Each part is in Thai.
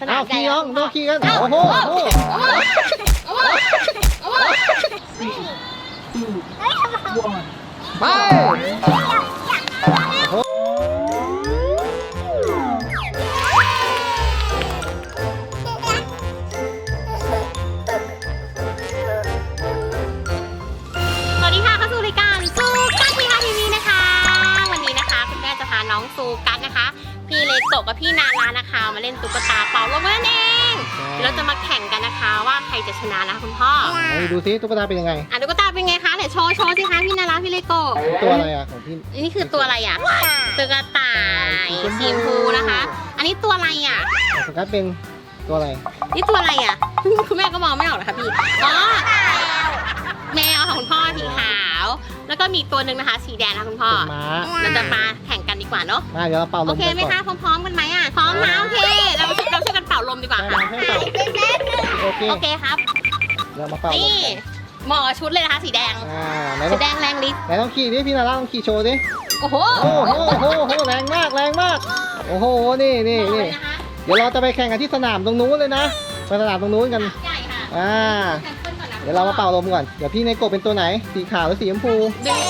สนาเอามใหญ่ขี่น้องคุณน้พ่องขี่กันโอ้โหโอ้โหเอาเว้ยเอาเว้ยไป โอ้โห เล่นตุ๊กตาเป่าลมนั่นเองเดี๋ยวเราจะมาแข่งกันนะคะว่าใครจะชนะนะคะคุณพ่อไหนดูซิตุ๊กตาเป็นยังไง อะตุ๊กตาเป็นไงคะเดี๋ยวโชว์โชว์สิคะพี่นาราพี่เล็กโกะตัวอะไรอะของพี่อันนี้คือตัวอะไรอะตุ๊กตาสีชมพูนะคะ อันนี้ตัวอะไรอะสกัดเป็นตัวอะไร นี่ตัวอะไรอะ คุณแม่ก็มองไม่ออกเหรอคะพี่ อ๋อ แล้วก็มีอีกตัวหนึ่งนะคะ สีแดงนะคะคุณพ่อเป็นม้าเราจะมาแข่งกันดีกว่าเนาะมาเดี๋ยวเราเป่าลโอมเคกันไหมก่อนคะพร้อมๆกันไหมอะพร้อมนะโอเคเราช่วยเราช่วยกันเป่าลมดีกว่าให้ค่ะมาให้เป่าโอเคโอเคครับเรามาเป่าลมนี่กันเหมาะกับชุดเลยนะคะสีแดงอ่าไหนลสีองแดงแรงฤทธิ์ไหนลองขี่ดิพี่นาราลองขี่โชว์ดิโอ้โหโอ้โหโอ้โหโอ้โหแรงมากแรงมาก โอ้โหนี่นี่เหมาะเลนี่ยนะคะเดี๋ยวเราจะไปแข่งกันที่สนามตรงนู้นเลยนะไปสนามตรงนู้นกันใหญ่ค่ะอ่า ดี๋ยวเรามาเป่าลมก่อน เดี๋ยวพี่ในโกะเป็นตัวไหน สีขาวหรือสีชมพูดึง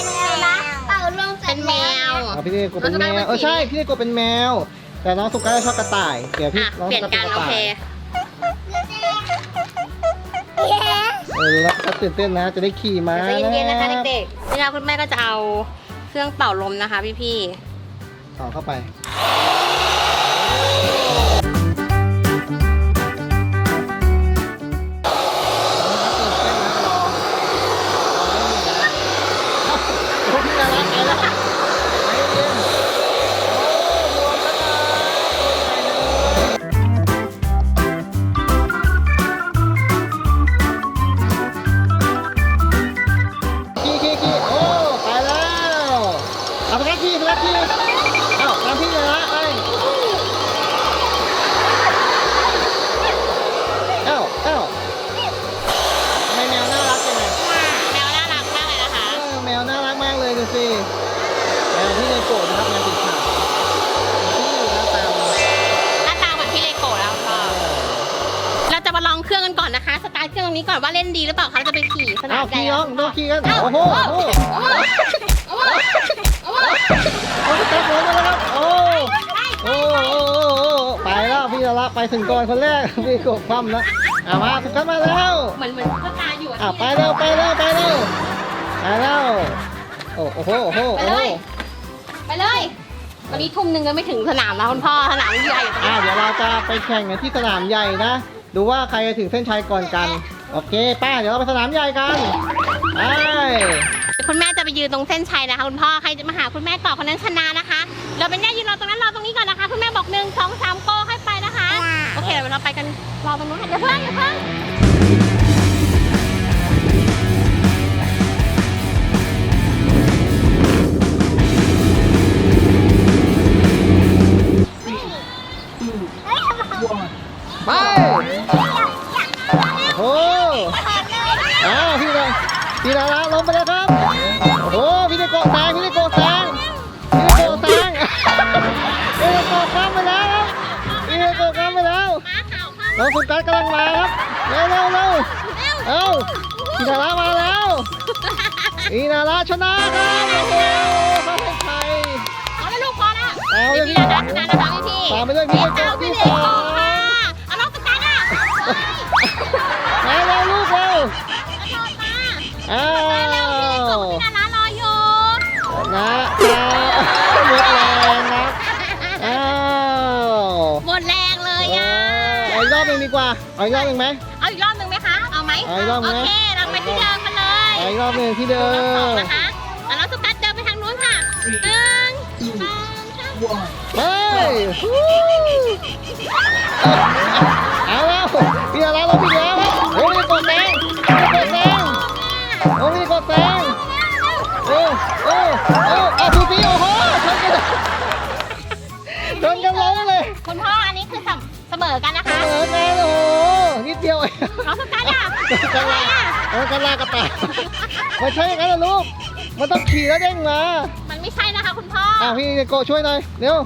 เป่าลมเป็นแมวอ่าพี่ในโกะเป็นแมเราจะได้วเออเป็นสีใช่ พี่ในโกะเป็นแมว แต่น้องสุก้าชอบกระต่าย เดี๋ยวพี่อะน้องเปลี่ยนสุก้ากัเป็นนกระโอต่าเคยเออแล้วก็ตื่นเต้นนะ จะได้ขี่ม้าใจนะเย็นๆนะคะเด็กๆนี่เราคุณแม่ก็จะเอาเครื่องเป่าลมนะคะพี่ต่อเข้าไปโเอาไปแค่ขี่ไปแค่ขี่เอ้าตามพี่เลยนะไปเอ้าเอ้าทำไมแมวน่ารักจังเลยๆแมวน่ารักมากเลยนะคะ เออแมวน่ารักมากเลยดูสิแมวที่ในโกรธนะครับแมวสีขาวที่หน้าตามันหน้าตาเหมือนพี่เลโก้แล้วค่ะเราจะมาลองเครื่องกันก่อนนะคะ สตาร์ทเครื่องตรงนี้ก่อนว่าเล่นดีหรือเปล่าคะเราจะไปขี่สนาอ้ามวใหญ่ขี่น้องน้องขี่กันโอ้โหโอ้โห โอ้โห โอ้โหโอ้โหโอ้โหจับหัวมาแล้วครับโอ้โอ้โอ้โอ้ไปแล้วพี่ละละไปถึงก่อนคนแรกพี่โกบคว่ำนะอ่ามาสุกันมาแล้วเหมือนเหมือนตุ๊กตาอยู่อะอ่าไปเร็วไปเร็วไปเร็วไปแล้วโอ้โอ้โหโอ้โหไปโอ้เลโหยไปเลยตอนนี้ทุ่มหนึ่งก็ไม่ถึงสนามแล้วคุณพ่อสนามใหญ่อ่าเดี๋ยวเราจะไปแข่งกันที่สนามใหญ่นะ ดูว่าใครจะถึงเส้นชัยก่อนกัน โอเคป้าเดี๋ยวเราไปสนามใหญ่กันไป คุณแม่จะไปยืนตรงเส้นชัยนะคะ คุณพ่อใครจะมาหาคุณแม่ก่อนคนนั้นชนะนะคะ เราเป็นแม่ยืนรอตรงนั้นรอตรงนี้ก่อนนะคะ คุณแม่บอกหนึ่งสองสามโก้ให้ไปนะคะ โอเคเดี๋ยวเราไปกันรอตรงนู้นค่ะอย่าเพิ่งอย่าเพิ่งไปโอ้อ้าวพี่เลยพี่ดาราลงไปแล้วครับ ขาวข้างน้องสุกัสกำลังมาครับเร็วเร็วเร็วเอ้าพี่ดารามาแล้วพี่ดาราชนะครับโอ้โหเข้าเส้นชัยเอาเลยลูกพอแล้วเอาเลยพี่พี่นะชนะนะคะพี่พี่ตามไปด้วยพี่เอาเจ้าพี่ที่เล็กสองาเอาอีกรอบหนึ่งไหม เอาอีกรอบหนึ่งไหมคะ เอาไหมเอาอีกรอบไหมโอเค เราไปที่เดิมกันเลยเอาอีกรอบหนึ่งที่เดิรอบสองมนะคะเอาน้องสกัดเดินไปทางนู้นค่ะหนึ่งสองสามเฮ้ยฮู้เอาแล้วพี่อะไรเราพี่แล้วครับโอ้มีกดแซงมีกดแซงโอ้มีกดแซงโอ้โอ้โอ้เอาดูสิโอ้โหชนกันชนกันล้มเลย คุณพ่ออันนี้คือเสมเสมอกันนะคะ กัดอะกันอะไรลาอะเออกันลากระต่ายไม่ใช่อย่างนั้นนะลูก มันต้องขี่แล้วเด้งมามันไม่ใช่นะคะคุณพ่ออะพี่โกะช่วยหน่อยเร็ว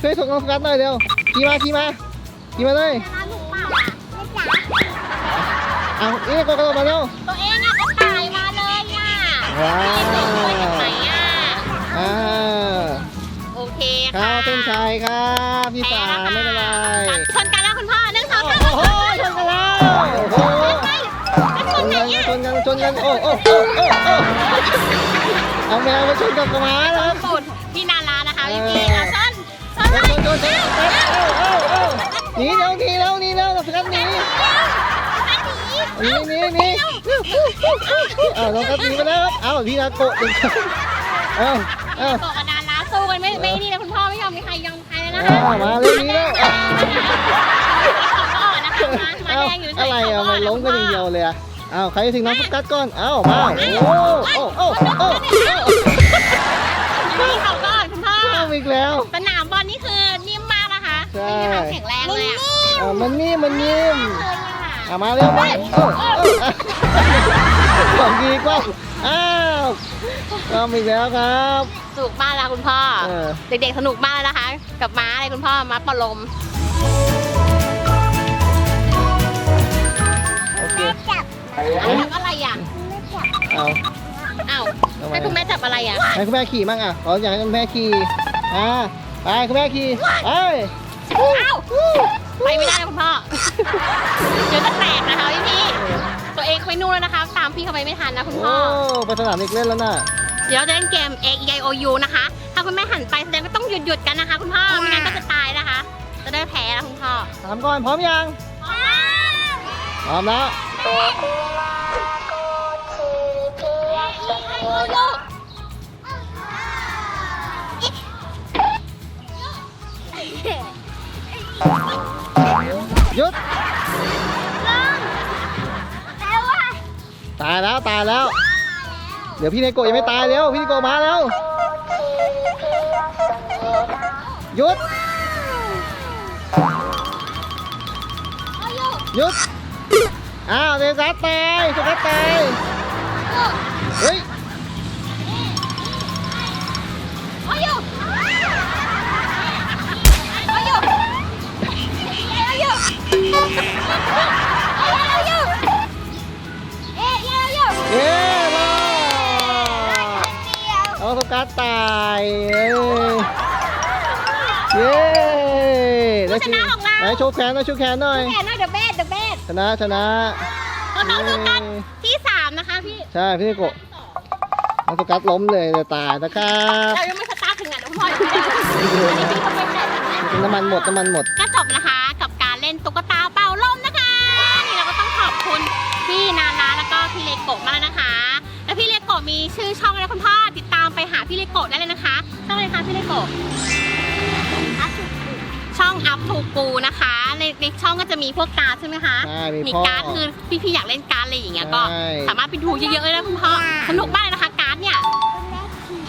ช่วยส่งน้องสกัดหน่อยเร็วขี่มาขี่มาขี่ขี่มาเลยนาราหนูเปล่าอะไม่จ๋าเอานี่โกกระโดดมาเร็วตัวเองอะก็ตายมาเลยอะว้า ชนกันชนกันโอ้โอ้โอ้โอ้โอ้เอาแมวมาชนกับกระหมานะครับสูตรพี่นารานะคะพี่พี่อะชนชนชเลยนชนชนเอ้าเอ้าเอ้าหนีเร็วหนีเร็วหนีเร็วสกัดหนีหนีหนีหนีอ้าวน้องกัดหนีไปแล้วครับเอ้าพี่นาโกะอีกเอ้าเอ้าโกกับนาราสู้กันไม่ไม่นี่นะคุณพ่อไม่ยอมมีใครยอมใครเลยนะอ้าคะวมาเร็วหนีแล้วเขาก็นะคะมามาเอ้าแดงอยู่เฉยอะไรอะมันล้มกันอย่างเดียวเลยอะ อ้าวใครจะถึงน้องโฟกัสก่อนเอ้ามาโอ้โอ้โอ้โอ้โอ้พี่เขาก่อนคุณพ่อเข้าอีกแล้ว สนามบอลนี่คือนิ่มมากนะคะใช่ ไม่มีความแข็งแรงเลยอะอ่ามันนิ่มมันนิ่มเลยอะอะมาเร็วมาเออเออเออสองดีกว่าอ้าวก็อีกแล้วครับ สนุกมากแล้วคุณพ่อ เออ เด็กๆสนุกมากแล้วนะคะ กับม้าเลยคุณพ่อม้าปลาลม จับอะไรอะเอาอ้าวทำไมให้คุณแม่จับอะไรอะให้คุณแม่ขี่มั่งอะขออยากให้คุณแม่ขี่อ่าไปคุณแม่ขี่ไปอ้าวไปไม่ได้นะคุณพ่อเดี๋ยวจะแตกนะคะพี่พี่ตัวเองไปนู่นแล้วนะคะ ตามพี่เข้าไปไม่ทันนะคุณโอ้พ่อไปสนามเด็กเล่นแล้วน่ะเดี๋ยวเราจะเล่นเกม A E I O U นะคะ ถ้าคุณแม่หันไปแสดงว่าต้องหยุดหยุดๆกันนะคะ คุณพ่อไม่งั้นก็จะตายนะคะ จะได้แพ้แล้วคุณพ่อถามก่อนพร้อมยังพร้อมแล้ว หยุด ตายแล้วตายแล้ว เดี๋ยวพี่เนโกะยังไม่ตายเร็วพี่เนโกะมาแล้ว หยุด หยุด อ้าวเดซัสตายสกัดตายเฮ้ยเย้มาเอาสกัดตายเอ้ยเย้ได้ผู้ชนะของเราไหนโชว์แขนหน่อยโชว์แขนหน่อยแพ้หน่อยเดอะเบสเดอะเบส ชนะชนะเราต้องดูกันที่สามนะคะพี่ใช่พี่เนโกะน้องสกัดล้มเลยเลยตายนะครับเรายังไม่สตาร์ทถึงอะเดี๋ยวคุณพ่อยังไม่ได้อันนี้พี่เขาไปแต่แบบนี้น้ำมันหมดน้ำมันหมดก็จบนะคะกับการเล่นตุ๊กตาเป่าลมนะคะ นี่เราก็ต้องขอบคุณพี่นานาแล้วก็พี่เลโกะมากนะคะ แล้วพี่เลโกะมีชื่อช่องนะคุณพ่อติดตามไปหาพี่เลโกะได้เลยนะคะช่องอะไรคะพี่เลโกะช่องอัพทูปูนะคะ ในช่องก็จะมีพวกการ์ดใช่ไหมคะมีการ์ดคือพี่ๆอยากเล่นการ์ดอะไรอย่างเงี้ยก็สามารถไปดูเยอะๆได้คุณพ่อสนุกมากเลยนะคะการ์ดเนี่ย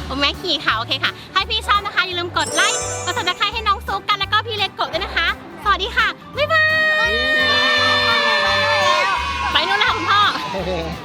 โอแม็กขี่ค่ะโอเคค่ะให้พี่ชอบนะคะอย่าลืมกดไลค์กดติดตามให้น้องซุกกันแล้วก็พี่เล็กกดด้วยนะคะ สวัสดีค่ะบ๊ายบายไปนู่นแล้วคุณพ่อ